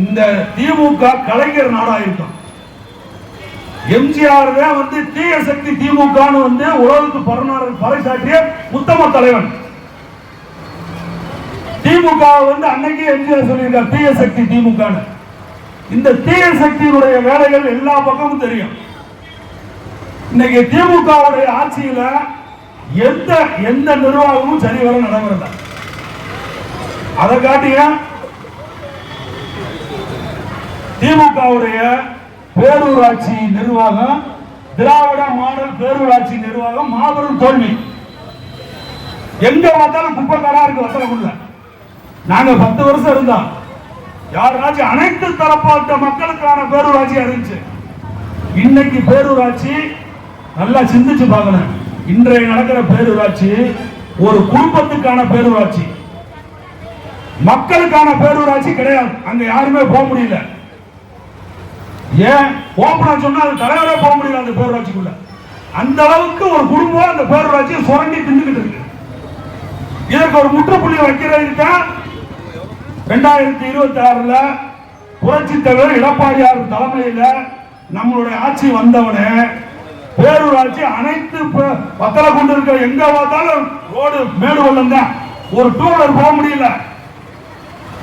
இந்த திமுக கலைஞர் நாடா இருக்கும் எம்ஜிஆர் தான் வந்து தீய சக்தி திமுக வந்து உலகத்து பரநாடு பறைசாற்றிய உத்தம தலைவன். திமுக வந்து அன்னைக்கு எம்ஜிஆர் சொல்லியிருக்கார் தீய சக்தி திமுக இந்த தீய சக்தியினுடைய வேலைகள் எல்லா பக்கமும் தெரியும். இன்னைக்கு திமுகவுடைய ஆட்சியில எந்த எந்த நிர்வாகமும் சரிவர நடைபெறல. அதை காட்டியும் திமுகவுடைய பேரூராட்சி நிர்வாகம் திராவிட மாடல் பேரூராட்சி நிர்வாகம் மாபெரும் தோல்வி. எங்க பார்த்தாலும் குப்பைக்காரா இருக்கு வசனக்குள்ள நாங்க பத்து வருஷம் இருந்தோம். யாராச்சும் அனைத்து தரப்பாட்ட மக்களுக்கான பேரூராட்சியா இருந்துச்சு. இன்னைக்கு பேரூராட்சி நல்லா சிந்திச்சு பார்க்கணும். இன்றைய நடக்கிற பேரூராட்சி ஒரு குடும்பத்துக்கான பேரூராட்சி. மக்களுக்கான பேரூராட்சி கிடையாது. அங்க யாருமே போக முடியல. ஏன்? ஓப்பனா சொன்னா அது தலைவரே போக முடியல அந்த பேரூராட்சிக்குள்ள. அந்த அளவுக்கு ஒரு குடும்பம் அந்த பேரூராட்சியை சுரண்டி தின்னுக்கிட்டு இருக்கு. இதற்கு ஒரு முற்றுப்புள்ளி வைக்கிறதுக்கு தான் ரெண்டாயிரத்தி இருபத்தி ஆறுல புரட்சி தலைவர் எடப்பாடியார் தலைமையில நம்மளுடைய ஆட்சி வந்தவனே பேரூராட்சி அனைத்து பத்தல கொண்டு இருக்கிற எங்க பார்த்தாலும் ரோடு மேடு வெள்ளம் தான். ஒரு டூ வீலர் போக முடியல.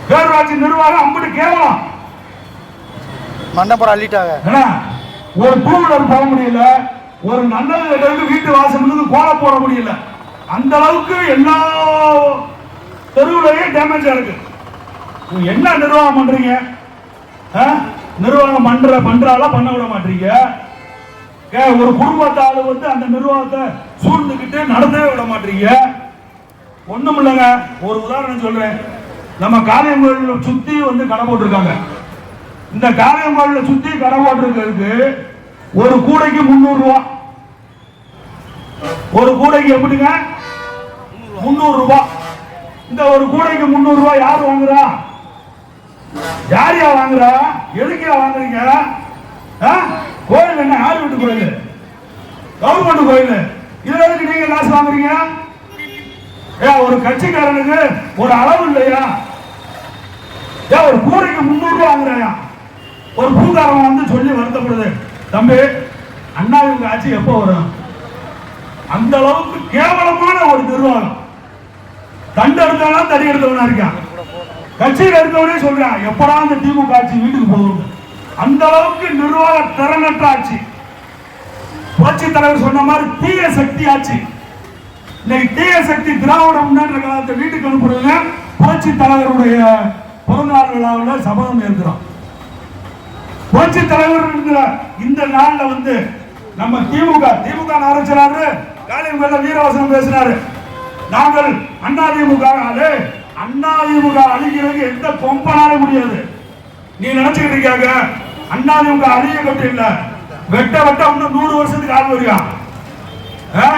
பேரூராட்சி நிர்வாகம் அம்பிட்டு கேவலம். மண்டபுரம் அள்ளிட்டாங்க. என்ன? ஒரு டூ வீலர் போக முடியல ஒரு நல்லது இருந்து வீட்டு வாசலுக்கு கோலம் போட முடியல. அந்த அளவுக்கு எல்லா தெருவுலயும் டேமேஜ் இருக்கு. என்ன நிர்வாகம் பண்றீங்க? ஆ? நிர்வாகம் பண்ற பண்றால பண்ண விட மாட்டீங்க. ஏ, ஒரு குடும்பத்தாள் வந்து அந்த நிர்வாகத்தை சூழ்ந்துக்கிட்டு நடந்தே விட மாட்டீங்க. ஒண்ணும் இல்லைங்க ஒரு உதாரணம் சொல்றேன். நம்ம காரியங்கள் சுத்தி வந்து கடை போட்டிருக்காங்க. இந்த காரியங்கோளில் சுத்தி கடை போட்டிருக்கிறதுக்கு ஒரு கூடைக்கு முந்நூறு ரூபா. ஒரு கூடைக்கு எப்படிங்க? முந்நூறு ரூபா. இந்த ஒரு கூடைக்கு முந்நூறு ரூபாய் யார் வாங்குறா? யார் யா வாங்குறா? எதுக்கு வாங்குறீங்க? ஆ? கோயில் என்ன? யார் வீட்டு கோயில். கவர்மெண்ட் கோயில். இதுல எதுக்கு நீங்க காசு வாங்குறீங்க? ஏ ஒரு கட்சிக்காரனுக்கு ஒரு அளவு இல்லையா? ஏன் ஒரு கூடைக்கு முந்நூறு ரூபா வாங்குறாயா? ஒரு பூக்காரன் வந்து சொல்லி வருத்தப்படுது. தம்பி அண்ணா இவங்க ஆட்சி எப்போ வரும்? அந்த அளவுக்கு கேவலமான ஒரு நிர்வாகம். தண்டு எடுத்தவனா தடி எடுத்தவனா இருக்கான். கட்சியில் இருக்கவனே சொல்றான் எப்படா அந்த திமுக ஆட்சி வீட்டுக்கு போகும் அந்த அளவுக்கு நிர்வாக திறனற்ற ஆட்சி. புரட்சி தலைவர் சொன்ன மாதிரி தீய சக்தி ஆட்சி. இன்னைக்கு தீய சக்தி திராவிட முன்னேற்ற கழகத்தை வீட்டுக்கு அனுப்புறதுங்க புரட்சி தலைவருடைய பிறந்தநாள் விழாவில் சபதம் ஏற்கிறோம். புரட்சி தலைவர் இருக்கிற இந்த நாள்ல வந்து நம்ம திமுக திமுக ஆரம்பிச்சாரு காலியம்பேல வீரவசனம் பேசினாரு. நாங்கள் அண்ணா திமுக அண்ணா திமுக அழிக்கிறதுக்கு எந்த பொம்பனால முடியாது. நீ நினைச்சுக்கிட்டு இருக்காங்க அண்ணா திமுக அழிய கட்டு இல்ல. வெட்ட வெட்ட இன்னும் நூறு வருஷத்துக்கு ஆள் வருகா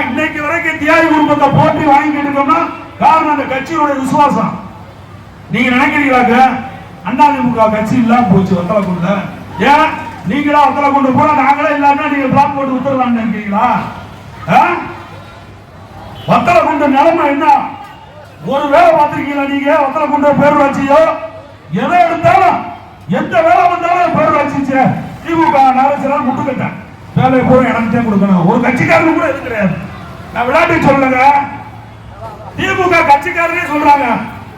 இன்னைக்கு வரைக்கும் தியாகி குடும்பத்தை போட்டி வாங்கிட்டு இருக்கோம்னா காரணம் அந்த கட்சியோட விசுவாசம். நீங்க நினைக்கிறீங்களாக்க அதிமுக கட்சி இல்லாம போச்சு வத்தலக்குள்ள ஏன் நீங்களா வத்தலக்குண்டு போனா நாங்களே இல்லாம நீங்க பிளாக் போட்டு வித்துடலாம் நினைக்கிறீங்களா? ஆ? வத்தலக்குண்டு நிலைமை என்ன? ஒரு வேலை பார்த்திருக்கீங்களா நீங்க? வத்தலக்குண்டு பேரூராட்சியோ எதை எடுத்தாலும் எந்த வேலை வந்தாலும் பேர் வச்சிச்சு திமுக நரசினால் முட்டுக்கட்டேன் வேலையை பூரா எனக்கு தான் கொடுக்கணும். ஒரு கட்சிக்காரனு கூட இது கிடையாது. நான் விளையாட்டு சொல்லுங்க. திமுக கட்சிக்காரனே சொல்றாங்க.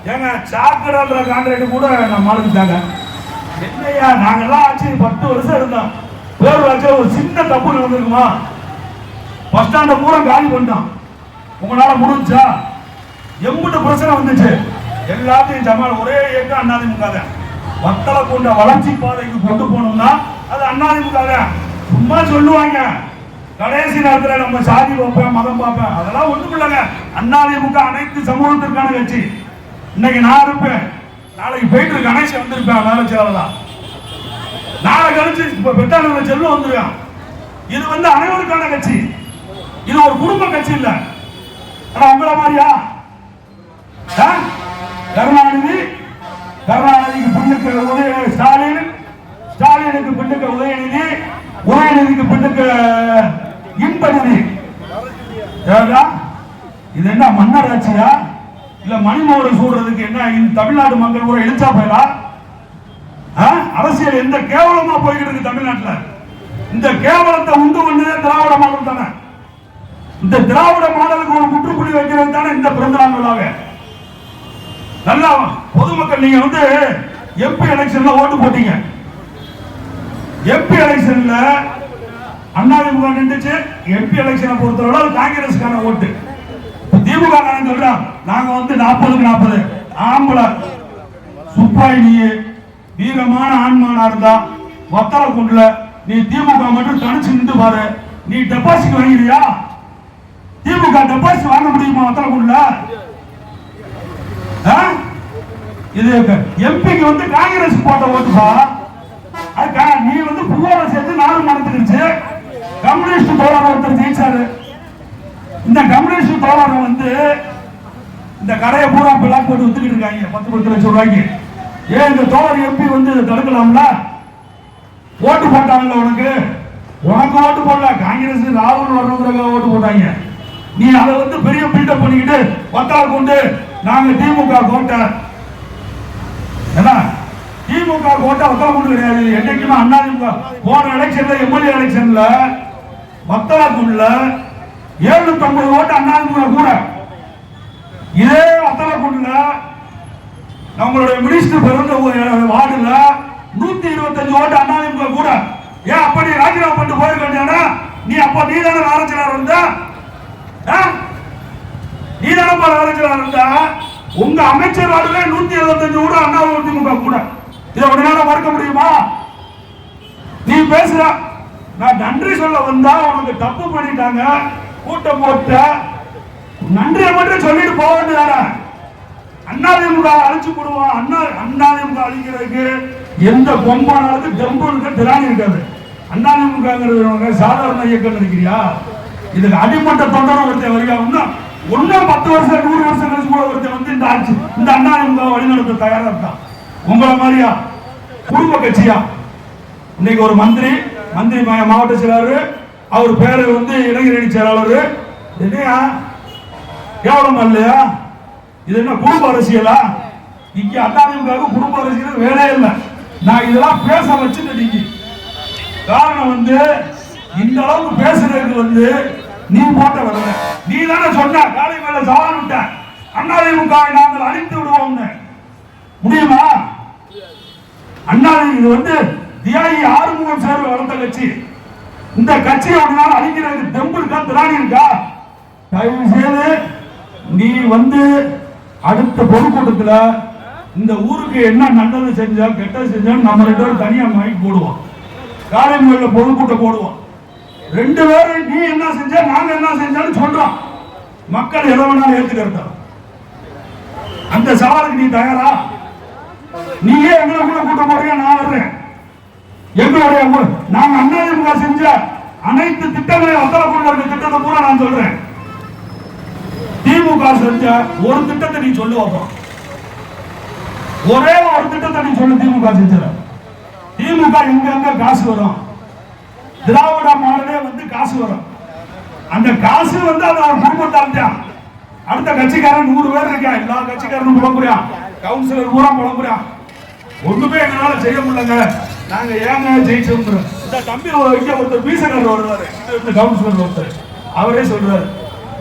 ஏங்க சாக்கடைன்ற கான்ட்ராக்ட் கூட நம்ம ஆளுக்கிட்டாங்க என்னையா நாங்கெல்லாம் ஆச்சு பத்து வருஷம் இருந்தோம். பேரூராட்சி ஒரு சின்ன தப்பு நடந்திருக்குமா? பஸ் ஸ்டாண்டை பூரா காலி பண்ணிட்டோம் உங்களால முடிஞ்சா எம்பிட்டு பிரச்சனை வந்துச்சு. எல்லாத்தையும் ஜமால் ஒரே இயக்கம் அண்ணாதிமுக தான் வத்தலை கொண்ட வளர்ச்சி பாதைக்கு கொண்டு போகணும்னா அது அண்ணாதிமுக தான் சும்மா சொல்லுவாங்க. கடைசி நேரத்தில் நம்ம சாதி பார்ப்பேன் மதம் பார்ப்பேன் அதெல்லாம் ஒன்றும் இல்லைங்க அண்ணாதிமுக அனைத்து சமூகத்திற்கான கட்சி இன்னைக்கு நான் இருப்பேன். நாளைக்கு போயிட்டு இருக்க கணேசன் வந்திருப்பேன் வேலை செய்யறதான் நாளை கழிச்சு இப்போ பெட்டாளர் செல்வம் வந்துருக்கான். இது வந்து அனைவருக்கான கட்சி. இது ஒரு குடும்ப கட்சி இல்ல. ஆனா உங்களை மாதிரியா ஆ? கருணாநிதி கருணாநிதிக்கு பின்னுக்கு உதய ஸ்டாலின் ஸ்டாலினுக்கு பின்னுக்கு உதயநிதி உதயநிதிக்கு பின்னுக்கு இன்பநிதி. இது என்ன மன்னர் ஆட்சியா? இல்ல மணிமோடு சூடுறதுக்கு என்ன தமிழ்நாடு மக்கள் கூட எழுச்சா போயலா? ஆ? அரசியல் எந்த கேவலமா போய்கிட்டு இருக்கு தமிழ்நாட்டில்? இந்த கேவலத்தை உண்டு பண்ணதே திராவிட மாடல் தானே. இந்த திராவிட மாடலுக்கு ஒரு முற்றுப்புள்ளி வைக்கிறது தானே இந்த பிறந்தநாள் விழாவே. நல்லா பொதுமக்கள் நீங்க வந்து எம்பி எலெக்ஷன்ல ஓட்டு போட்டீங்க. எம்பி எலெக்ஷன்ல அண்ணாதிமுக நின்றுச்சு எம்பி எலெக்ஷனை பொறுத்தவரை காங்கிரஸ்க்கான ஓட்டு. திமுக சொல்றான். நாங்க வந்து நாற்பதுக்கு நாற்பது. ஆம்பளை. சுப்பாய் நீ வீரமான ஆண்மானா இருந்தா வத்தல குண்டுல நீ திமுக மட்டும் தனிச்சு நின்று பாரு. நீ டெபாசிட் வாங்கிறியா திமுக டெபாசிட் வாங்க முடியுமா ஒத்தரை குண்டுல? இது எம்பிக்கு வந்து காங்கிரஸ் போட்ட ஓட்டுப்பா. அதுக்கா நீ வந்து புகாரை சேர்த்து நாலு மறந்துருச்சு. கம்யூனிஸ்ட் தோழர் ஒருத்தர் ஜெயிச்சாரு. இந்த கம்யூனிஸ்ட் தோழரை வந்து இந்த கடையை பூரா பிளாக் போட்டு வித்துக்கிட்டு இருக்காங்க. பத்து பத்து லட்சம் ரூபாய்க்கு. ஏன் இந்த தோழர் எம்பி வந்து இதை தடுக்கலாம்ல? ஓட்டு போட்டாங்கல்ல உனக்கு? உனக்கு ஓட்டு போடல. காங்கிரஸ் ராகுல் வரணுங்கிறக்காக ஓட்டு போட்டாங்க. நீ அதை வந்து பெரிய பில்டப் பண்ணிக்கிட்டு வத்தால கொண்டு நாங்க திமுக கோட்டை. என்ன? திமுக கோட்டை ஒத்தா கொண்டு கிடையாது. என்னைக்குமே அண்ணா போன எலெக்ஷன்ல எம்எல்ஏ எலெக்ஷன்ல வத்தல கொண்டுல ஏழுநூத்தி ஐம்பது ஓட்டு அண்ணாதிமுக கூட. இதே அத்தனை கொண்டுல நம்மளுடைய மினிஸ்டர் பிறந்த ஒரு வார்டுல நூத்தி இருபத்தஞ்சு ஓட்டு அண்ணாதிமுக கூட. ஏன் அப்ப நீ ராஜினாமா பண்ணிட்டு போயிருக்க வேண்டியானா நீ அப்ப நீ தானே ஆலோசனர் இருந்த? ஆ? நீ தானே ஆலோசனர் இருந்த? உங்க அமைச்சர் வார்டுல நூத்தி இருபத்தஞ்சு கூட அண்ணாதிமுக கூட. இதை உடனே மறுக்க முடியுமா? நீ பேசுற. நான் நன்றி சொல்ல வந்தா உனக்கு தப்பு பண்ணிட்டாங்க. கூட்டம் போட்ட நன்றியை மட்டும் சொல்லிட்டு போக வேண்டியதானா? அண்ணாதிமுக அழிச்சு போடுவோம். அண்ணா அண்ணாதிமுக அழிக்கிறதுக்கு எந்த கொம்பானாலுக்கு ஜம்பு இருக்க திராணி இருக்காது. அண்ணாதிமுகங்கிறது சாதாரண இயக்கம் நினைக்கிறியா? இதுக்கு அடிமட்ட தொண்டரும் ஒருத்தர் வருகா ஒன்னும் பத்து வருஷம் நூறு வருஷம் கழிச்சு கூட ஒருத்தர் வந்து இந்த ஆட்சி இந்த அண்ணாதிமுக வழிநடத்த தயாரா இருக்கான் உங்களை மாதிரியா? குடும்ப கட்சியா? இன்னைக்கு ஒரு மந்திரி மந்திரி மாவட்ட செயலாளர் அவர் பேரு வந்து இளைஞரணி செயலாளர். என்னையா? கேவலம் இல்லையா இது என்ன குடும்ப அரசியலா? இங்க அதிமுக குடும்ப அரசியல் வேலையே இல்லை. நான் இதெல்லாம் பேச வச்சுட்டு நீங்க காரணம் வந்து இந்த அளவுக்கு பேசுறதுக்கு வந்து நீ போட்ட வரல. நீ தானே சொன்ன காலை மேல சவால் விட்ட. அதிமுக நாங்கள் அழித்து விடுவோம் முடியுமா? அண்ணா இது வந்து தியாகி ஆறுமுகம் சேர்வு வளர்ந்த கட்சி. இந்த கட்சியை ஒரு நாள் அழிக்கிறதுக்கு தெம்பு இருக்கா திராணி இருக்கா? தயவு செய்து நீ வந்து அடுத்த பொதுக்கூட்டத்தில் இந்த ஊருக்கு என்ன நல்லது செஞ்சா கெட்டது செஞ்சாலும் நம்ம ரெண்டு பேரும் தனியா மைக் போடுவோம். காரியங்களில் பொதுக்கூட்டம் போடுவோம். ரெண்டு பேரும் நீ என்ன செஞ்ச நாங்க என்ன செஞ்சாலும் சொல்றோம். மக்கள் எதை வேணாலும் ஏத்துக்கிறதா அந்த சவாலுக்கு நீ தயாரா? நீயே எங்களை கூட கூட்டம் போடுறியா? நான் வர்றேன். எங்களுடைய நாங்க அண்ணாதிமுக செஞ்ச அனைத்து திட்டங்களையும் வத்தல கொண்டு திட்டத்தை பூரா நான் சொல்றேன். திமுக செஞ்ச ஒரு திட்டத்தை நீ சொல்லு ஒரே ஒரு திட்டத்தை நீ சொல்லு திமுக செஞ்சத. திமுக எங்க எங்க காசு வரும்? திராவிட மாடலே வந்து காசு வரும். அந்த காசு வந்து அது அவர் குடும்பத்தால் தான் அடுத்த கட்சிக்காரன் நூறு பேர் இருக்கா? எல்லா கட்சிக்காரனும் புலம்புறான் கவுன்சிலர் பூரா புலம்புறான் ஒண்ணுமே எங்களால செய்ய முடியலங்க. நாங்க ஏங்க ஜெயிச்சோம் இந்த தம்பி ஒரு- ஒருத்தர் பீசனர் வருவாரு. இந்த- கவுன்சிலர் ஒருத்தர். அவரே சொல்றாரு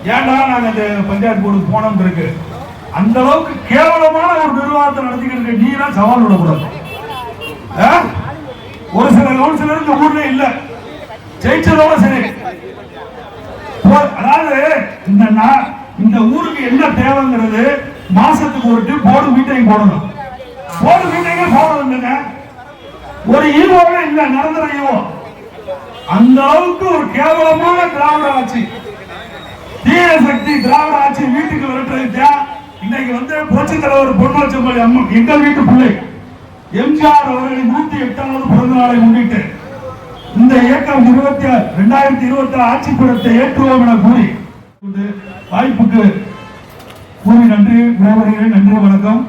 ஏன்டா நாங்க அந்த பஞ்சாயத்து போர்டுக்கு போனோம் இருக்கு. அந்த அளவுக்கு கேவலமான ஒரு நிர்வாகத்தை நடத்திக்கிட்டு இருக்க நீ தான் சவால் விடக்கூடாது. ஒரு சில கவுன்சிலர் இந்த ஊர்ல இல்ல. ஜெயிச்சதோட சரி. அதாவது இந்த இந்த ஊருக்கு என்ன தேவைங்கிறது மாசத்துக்கு ஒரு ட்ரிப் போர்டு மீட்டிங் போடணும். போர்டு மீட்டிங்கே போடணும் என்ன ஒரு ஈவோவே இல்ல நிரந்தர ஈவோ அந்த அளவுக்கு ஒரு கேவலமான திராவிட ஆட்சி. தீய சக்தி திராவிட ஆட்சி வீட்டுக்கு விரட்டுறதுக்கு இன்னைக்கு வந்து புரட்சி தலைவர் பொன்மலச்சம்பள்ளி அம்மா எங்கள் வீட்டு பிள்ளை. எம்ஜிஆர் அவர்களின் நூத்தி எட்டாவது பிறந்த நாளை முன்னிட்டு இந்த இயக்கம் இருபத்தி இரண்டாயிரத்தி இருபத்தி ஆட்சி படத்தை ஏற்றுவோம் என கூறி வாய்ப்புக்கு கூறி நன்றி விடைபெறுகிறேன். நன்றி வணக்கம்.